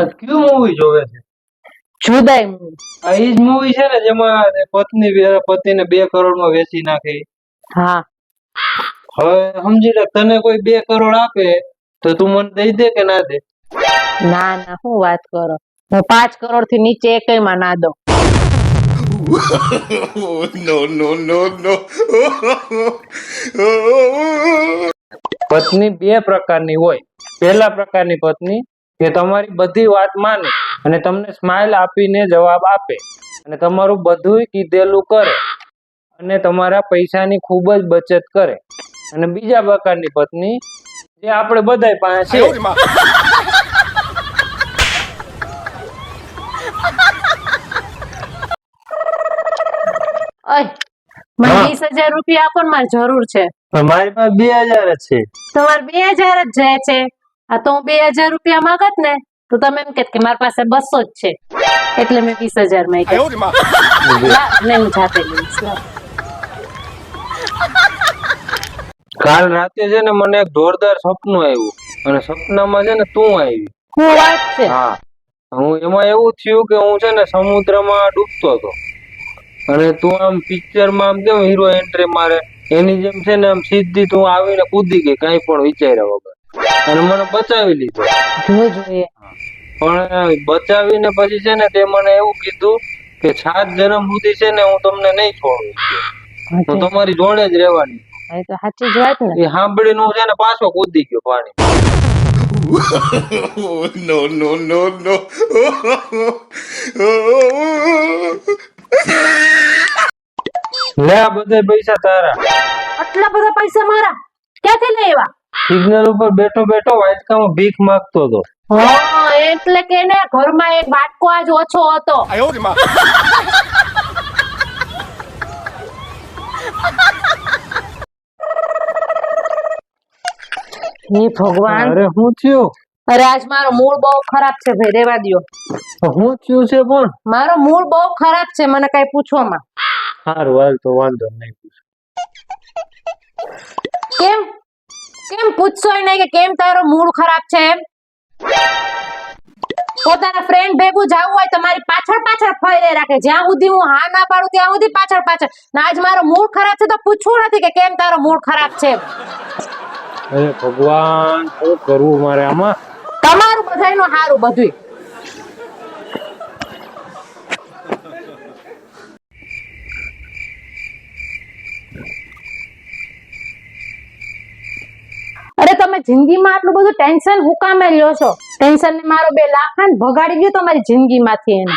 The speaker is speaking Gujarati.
આ કયું મૂવી જોવે છે? જુદાઈ મૂવી આ ઈ જ મૂવી છે ને જેમાં પત્ની પતિને બે કરોડમાં વેચી નાખે. હા. હવે સમજી લે તને કોઈ બે કરોડ આપે તો તું મને દઈ દે કે ના દે? ના ના હું વાત કરો? હું પાંચ કરોડથી નીચે એકયમાં ના દઉં. નો નો નો no. પત્ની બે પ્રકારની હોય. પહેલા પ્રકારની પત્ની કે તમારી બધી વાત માને અને તમને સ્માઇલ આપીને જવાબ આપે અને તમારું બધું કીધેલું કરે અને તમારા પૈસાની ખૂબ જ બચત કરે. અને બીજા પ્રકારની પત્ની જે આપણે બધા પાસે છે. મને વીસ હજાર રૂપિયા આપો મારી મારે જરૂર છે. મારી પાસે બે હજાર જ છે. તમારે બે હજાર જ જાય છે. આ તો હું બે હજાર રૂપિયા માંગત ને તો તમે એમ કે મારી પાસે બસો જ છે. એટલે મેં વીસ હજાર માંગ્યા. હું જાતે લઈશ. કાલ રાતે છે ને મને એક જોરદાર સપનું આવ્યું. અને સપનામાં છે ને તું આવી. શું વાત છે. હા. હું એમાં એવું થયું કે હું છે ને સમુદ્રમાં ડૂબતો હતો. અને તું આમ પિક્ચરમાં આમ કેમ હીરો એન્ટ્રી મારે? એની જેમ છે ને આમ સીધી તું આવીને કૂદી ગઈ કઈ પણ વિચાર્યા વગર. અને મને બચાવી લીધો. જોઈએ પણ બચાવીને પછી છે ને તે મને એવું કીધું કે સાત જન્મ સુધી છે ને હું તમને નહીં છોડું હું તમારી જોડે જ રહેવાની એ તો સાચી જ વાત ને. એ સાંભળીને હું છે ને પાછો કૂદી ગયો પાણી. નો નો નો no. લે આ બધા પૈસા તારા. આટલા બધા પૈસા મારા. ક્યાંથી લેવા સિગ્નલ ઉપર બેઠો બેઠો વાંચકામાં ભીખ માંગતો હતો. એટલે કે ને ઘરમાં એક બાટકો આજ ઓછો હતો. હે ભગવાન. અરે હું થયું? અરે આજ મારો મૂડ બહુ ખરાબ છે ભાઈ રેવા દ્યો. હું થયું છે પણ? મારો મૂડ બહુ ખરાબ છે મને કઈ પૂછવામાં. સારું હાલ તો વાંધો નહીં. કેમ? કેમ પૂછશો નહીં કે કેમ તારો મૂડ ખરાબ છે એમ? પોતાના ફ્રેન્ડ ભેગું જવું હોય તમારી પાછળ પાછળ ફરી રાખે. જ્યાં સુધી હું હા ના પાડું ત્યાં સુધી પાછળ પાછળ. ના આજ મારો મૂડ ખરાબ છે તો પૂછવું નથી કે કેમ તારો મૂડ ખરાબ છે ભગવાન શું કરવું મારે આમાં? તમારું બધાયનું હારું બધુંય. તમે જિંદગીમાં આટલું બધું ટેન્શન હું કામે લ્યો છો ટેન્શન ને મારો બે લાખાન ભગાડી ગયો તમારી જિંદગીમાંથી એને